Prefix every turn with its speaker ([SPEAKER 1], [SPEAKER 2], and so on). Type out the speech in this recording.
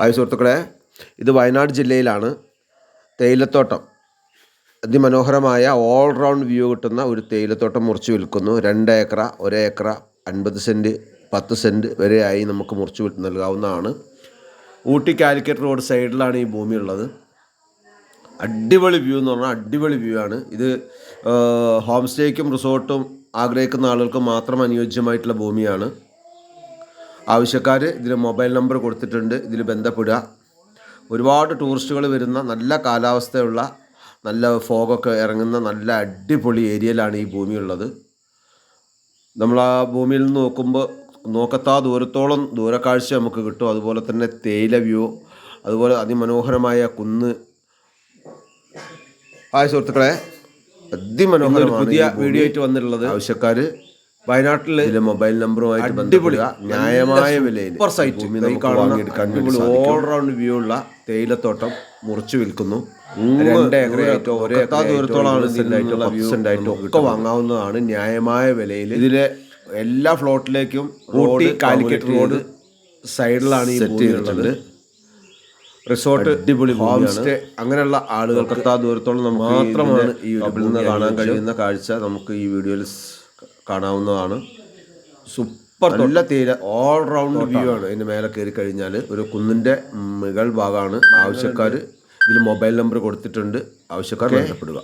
[SPEAKER 1] Hi സുഹൃത്തുക്കളെ ഇത് വയനാട് ജില്ലയിലാണ് തേയിലത്തോട്ടം. അതിമനോഹരമായ ഓൾ റൗണ്ട് വ്യൂ കിട്ടുന്ന ഒരു തേയിലത്തോട്ടം മുറിച്ച് വിൽക്കുന്നു. രണ്ട് ഏക്കറ ഒരേക്കറ അൻപത് സെന്റ് പത്ത് സെന്റ് വരെയായി നമുക്ക് മുറിച്ച് നൽകാവുന്നതാണ്. ഊട്ടി കാലിക്കറ്റ് റോഡ് സൈഡിലാണ് ഈ ഭൂമി ഉള്ളത്. അടിപൊളി വ്യൂ എന്ന് പറഞ്ഞാൽ അടിപൊളി വ്യൂ ആണ്. ഇത് ഹോം സ്റ്റേക്കും റിസോർട്ടും ആഗ്രഹിക്കുന്ന ആളുകൾക്ക് മാത്രം അനുയോജ്യമായിട്ടുള്ള ഭൂമിയാണ്. ആവശ്യക്കാർ ഇതിൽ മൊബൈൽ നമ്പർ കൊടുത്തിട്ടുണ്ട് ഇതിൽ ബന്ധപ്പെടുക. ഒരുപാട് ടൂറിസ്റ്റുകൾ വരുന്ന നല്ല കാലാവസ്ഥയുള്ള നല്ല ഫോഗൊക്കെ ഇറങ്ങുന്ന നല്ല അടിപൊളി ഏരിയയിലാണ് ഈ ഭൂമി ഉള്ളത് നമ്മൾ ആ ഭൂമിയിൽ നിന്ന് നോക്കുമ്പോൾ നോക്കത്താ ദൂരത്തോളം ദൂരക്കാഴ്ച നമുക്ക് കിട്ടും. അതുപോലെ തന്നെ തേയില വ്യൂ അതുപോലെ അതിമനോഹരമായ കുന്ന്. ആയ സുഹൃത്തുക്കളെ അതിമനോഹരമായ പുതിയ വീഡിയോ ആയിട്ട് വന്നിട്ടുള്ളത്. ആവശ്യക്കാർ വയനാട്ടിൽ മൊബൈൽ നമ്പറുമായിട്ട് ന്യായമായ വിലയിൽ ഓൾറൗണ്ട് വ്യൂ ഉള്ള തേയിലത്തോട്ടം മുറിച്ചു വിൽക്കുന്നു. ഒക്കെ വാങ്ങാവുന്നതാണ്. ന്യായമായ വിലയിൽ ഇതിലെ എല്ലാ ഫ്ലോട്ടിലേക്കും റോഡ് കാലിക്കറ്റ് റോഡ് സൈഡിലാണ് ഈ റിസോർട്ട് അടിപൊളി ഹോം സ്റ്റേ അങ്ങനെയുള്ള ആളുകൾ കത്താ ദൂരത്തോളം മാത്രമാണ് ഈ കാണാൻ കഴിയുന്ന കാഴ്ച നമുക്ക് ഈ വീഡിയോയിൽ കാണാവുന്നതാണ്. സൂപ്പർ നല്ല തീരെ ഓൾ റൗണ്ട് വ്യൂ ആണ്. അതിന്റെ മേലെ കയറി കഴിഞ്ഞാൽ ഒരു കുന്നിന്റെ മുകൾ ഭാഗമാണ്. ആവശ്യക്കാർ ഇതിൽ മൊബൈൽ നമ്പർ കൊടുത്തിട്ടുണ്ട്. ആവശ്യക്കാർ ബന്ധപ്പെടുക.